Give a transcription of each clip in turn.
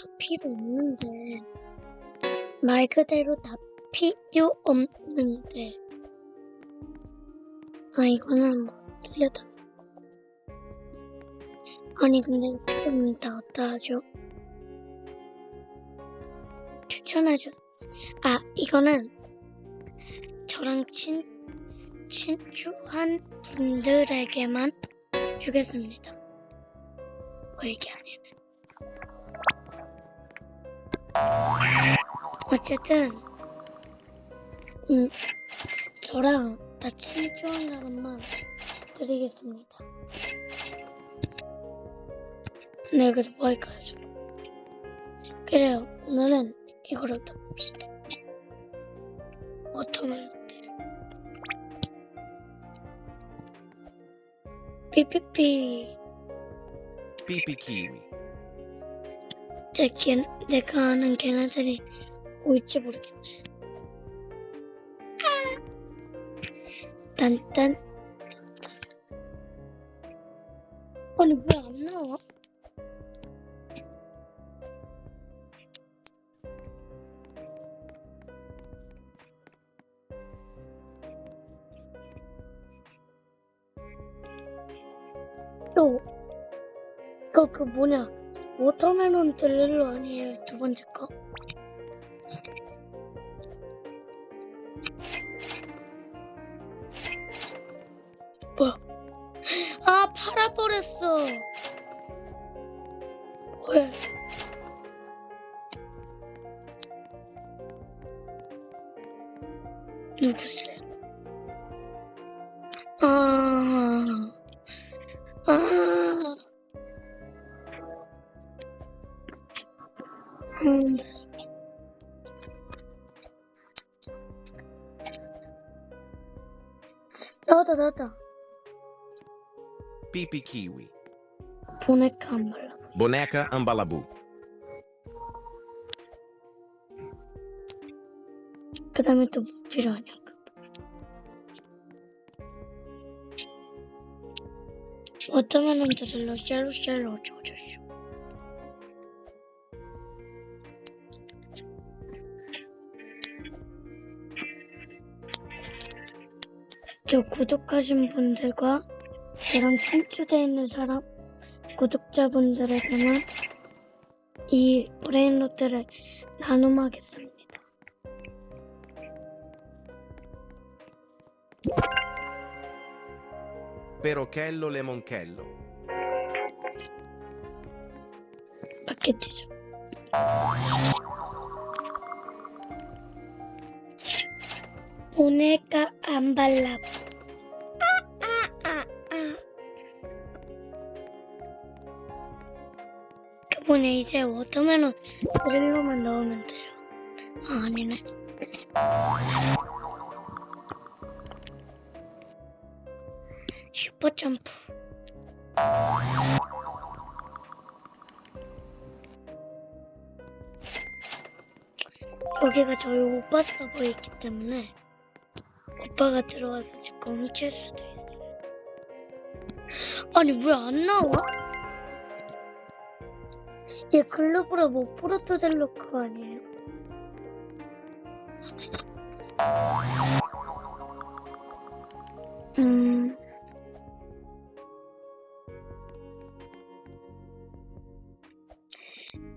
다 필요 없는데 말 그대로 다 필요 없는데 아 이거는 뭐 틀렸다 아니 근데 필요 없는 다 어디다 하죠? 추천해줘 아 이거는 저랑 친 친추한 분들에게만 주겠습니다. 왜이게 아니네. 어쨌든, 음, 저랑 다 친추한 사람만 드리겠습니다. 네, 여기서 뭐 할까요, 좀? 그래요, 오늘은 이거를 더 봅시다. 워터멜론. 삐삐삐. Pipi kiwi. 제 걔, 내가 아는 걔네들이 올지 모르겠네. 딴딴. 아니 왜 안 나와? 또 이거 그 뭐냐 워터멜론 드릴로 아니에요 두 번째 거? 뭐야? 아 팔아버렸어. 왜? 누구세요? 아, 아. 음, 나왔다 나왔다 Pipi kiwi. 안 발라 Boneca ambalabu. 그 다음에 또 뭐 필요하냐 워터멜론 드릴로 샬로샬로 어쩌고저쩌고 저 구독하신 분들과 저랑 친추되어 있는 사람 구독자분들에게만 이 브레인로트를 나눔하겠습니다. Perochello lemonchello. 받겠지죠. 보내까 안 발라. 아, 그분에 이제 워터멜론 드릴로만 넣으면 돼요. 아, 아니네. 슈퍼 점프. 여기가 저희 오빠 서버이기 때문에 오빠가 들어와서 지금 훔칠 수도 있어요. 아니 왜 안 나와? 얘 글로브라 뭐 프로토델로 그거 아니에요? 음.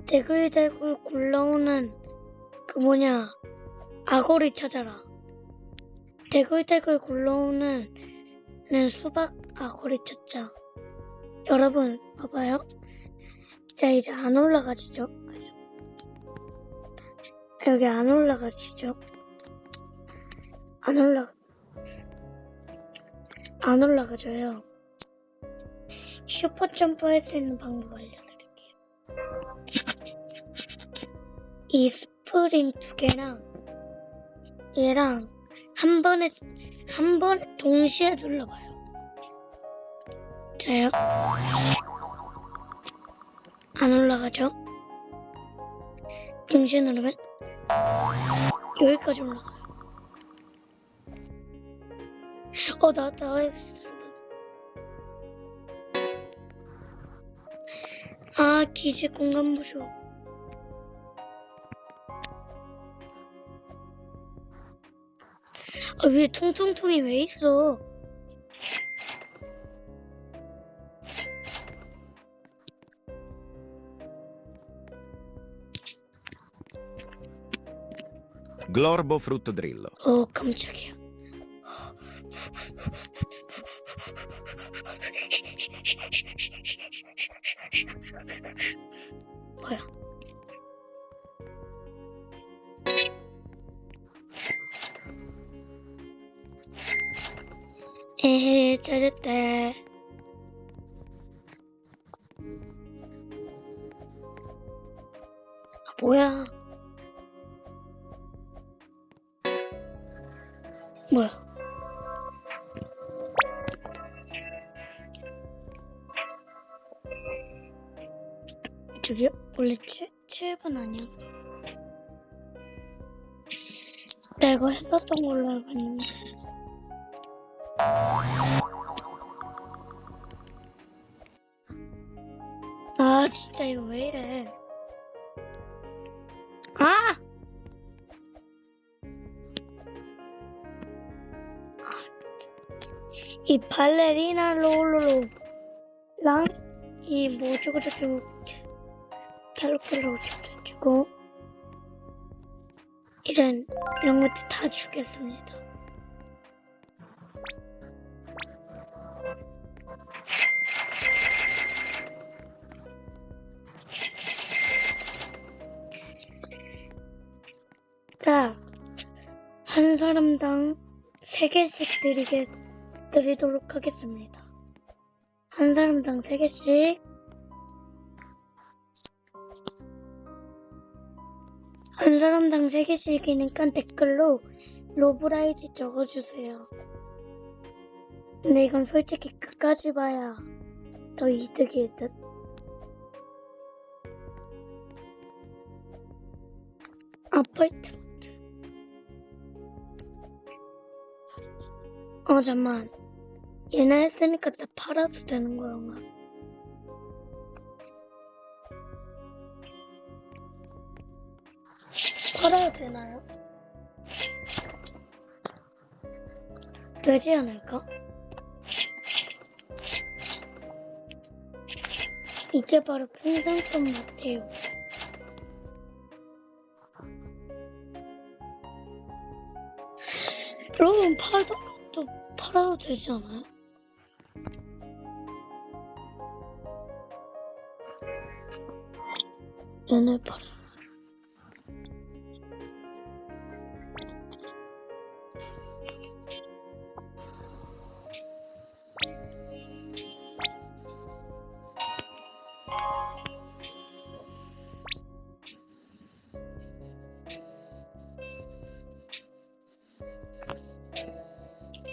대글대글 굴러오는 그 뭐냐 아고리 찾아라. 대글대글 굴러오는 는 수박 아고리 찾자. 여러분 봐봐요. 자 이제 안 올라가지죠. 여기 안 올라가지죠. 안 올라 안 올라가져요. 슈퍼 점프 할 수 있는 방법 알려드릴게요. 이 스프링 두 개랑 얘랑 한 번에 한 번 동시에 눌러봐요. 자요. 안 올라가죠? 중심 누르면 여기까지 올라가요. 어, 나왔다. 아, 기지 공간 부족. 아, 위에 퉁퉁퉁이 왜 있어? Glorbo fruttodrillo. 어, 깜짝이야. 뭐야? 저기 원래 7, 7분 아니야? 내가 했었던 걸로 알고 있는데 아 진짜 이거 왜 이래 이 발레리나 롤로랑 이 뭐저거 저거 텔로플로 주고 이런 이런 것도 다 주겠습니다. 자, 한 사람당 세 개씩 드리게 드리도록 하겠습니다. 한 사람당 세 개씩. 한 사람당 세 개씩이니까 댓글로 로브라이즈 적어주세요. 근데 이건 솔직히 끝까지 봐야 더 이득일 듯. 아파트먼트. 어, 잠만. 얘네 했으니까 다 팔아도 되는 거야. 팔아야 되나요? 되지 않을까? 이게 바로 평등성 같아요. 여러분 팔도 또 팔아도 되지 않아요? 얘네 팔아.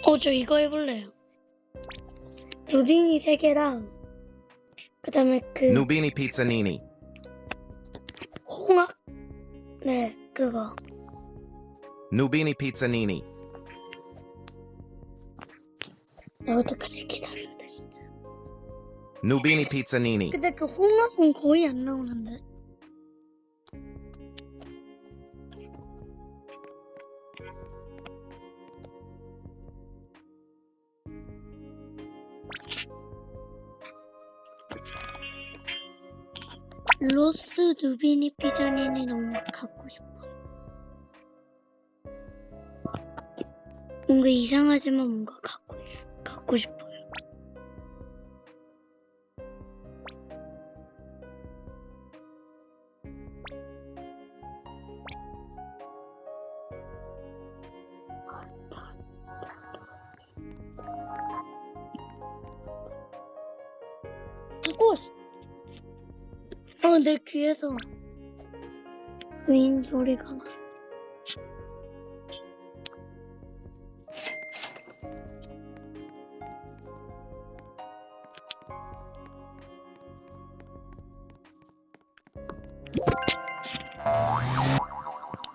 어, 저 이거 해볼래요. 누빙이 세 개랑, 그 다음에 그, Nubini pizzanini. 홍학? 네, 그거. Nubini pizzanini. 나 어떡하지? 기다려야 돼, 진짜. Nubini pizzanini. 근데 그 홍학은 거의 안 나오는데. 로스 누비니 피자니니 너무 갖고 싶어. 뭔가 이상하지만 뭔가 갖고 있어. 갖고 싶어 어, 내 귀에서 윈 소리가 나.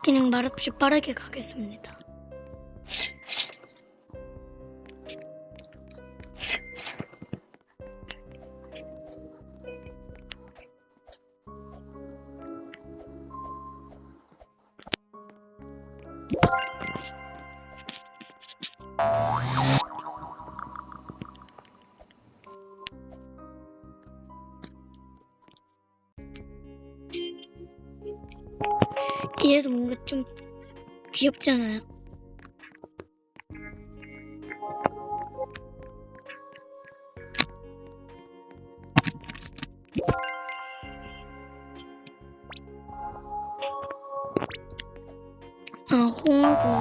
그냥 말없이 빠르게 가겠습니다. 뒤에서 뭔가 좀 귀엽지 않아요? 아, 홍어가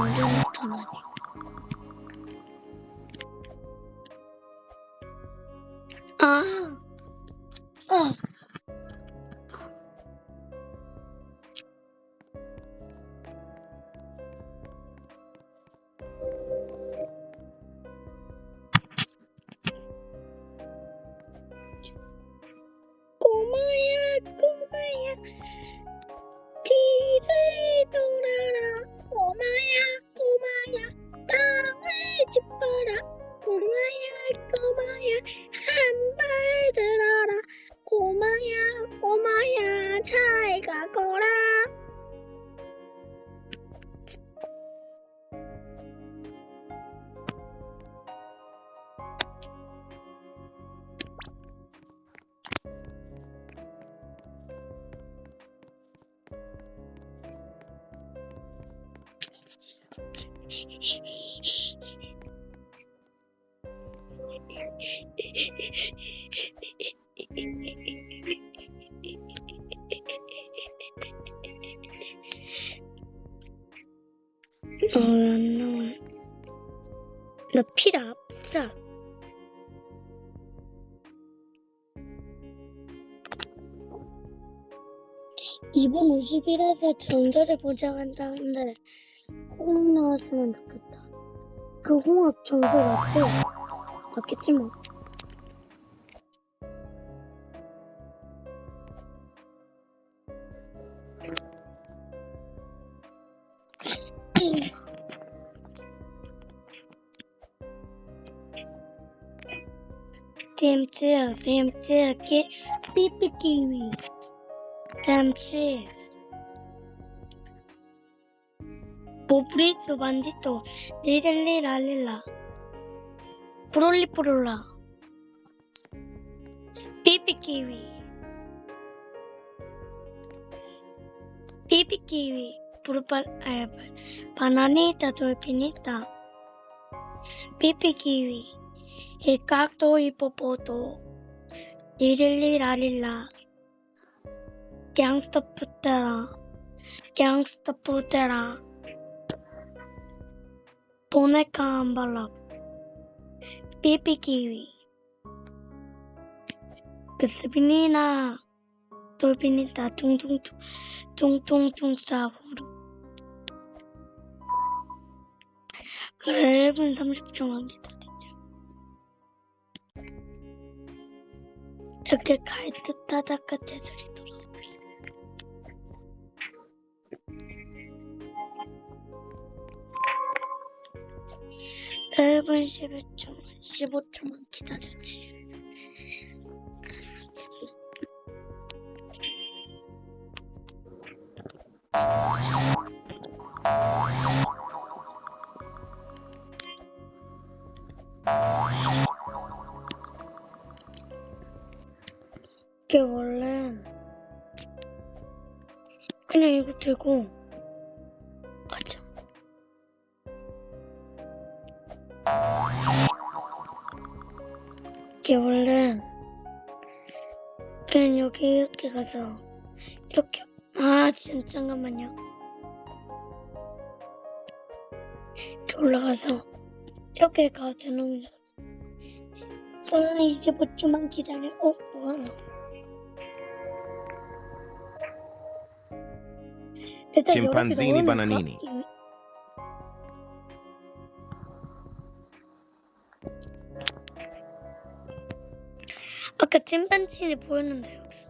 이번 50일에서 전설을 보장한다는데 꼭 나왔으면 좋겠다. 그 홍합 정도 맞고 맞겠지 뭐. Temchi, temchi, che pipi kiwi. Temchi. 보브리또 반디또 리렐리 랄릴라 브롤리 프롤라 pipi kiwi 브루팔 아 바나니타 돌피니타 gangsta putera gangsta putera 보네카 안발라 pipi kiwi 그스비니나 돌피니타 퉁퉁퉁 퉁퉁퉁 사후루 그래 1분 30초만 기다리자 이렇게 갈 듯하다가 제자리 돌 1분 11초만 15초만 기다렸지 이게 원래 그냥 이거 들고 그냥 여기 이렇게 가서 이렇게. 아 진짜 잠깐만요. 이렇게 올라가서 이렇게 가는 거 아, 이제 뭐 좀만 기다려. 어, 뭐야? 일단 개 넣어놓을 아까 찐반치니 보였는데 여기서.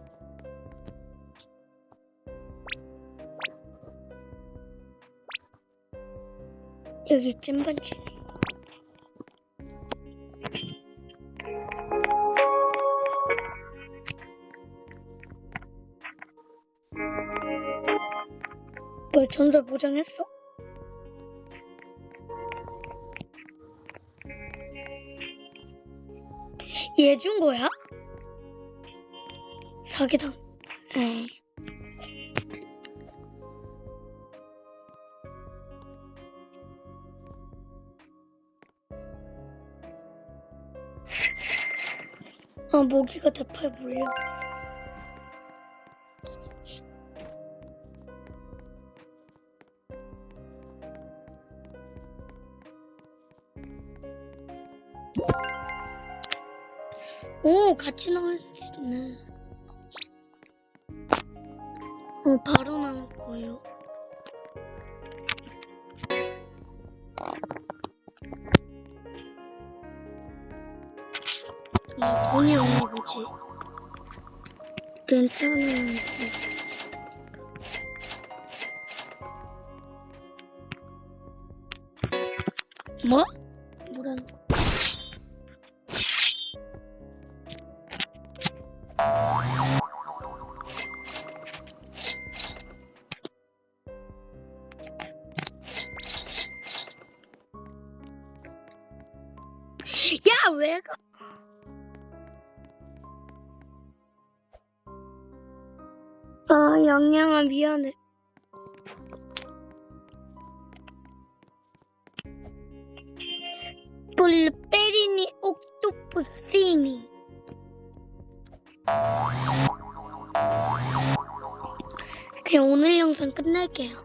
여기 찐반치니. 뭐 전설 보장했어? 얘 준 거야? 사기당. 에이. 예. 아, 모기가 대파에 물려. 오, 같이 나올 수 있네. 거예요. 아, 돈이 없는 거지. 괜찮은 뭐? 뭐 야, 왜 가? 아, 양양아, 미안해. 볼페리니 옥토푸시니. 그냥 오늘 영상 끝낼게요.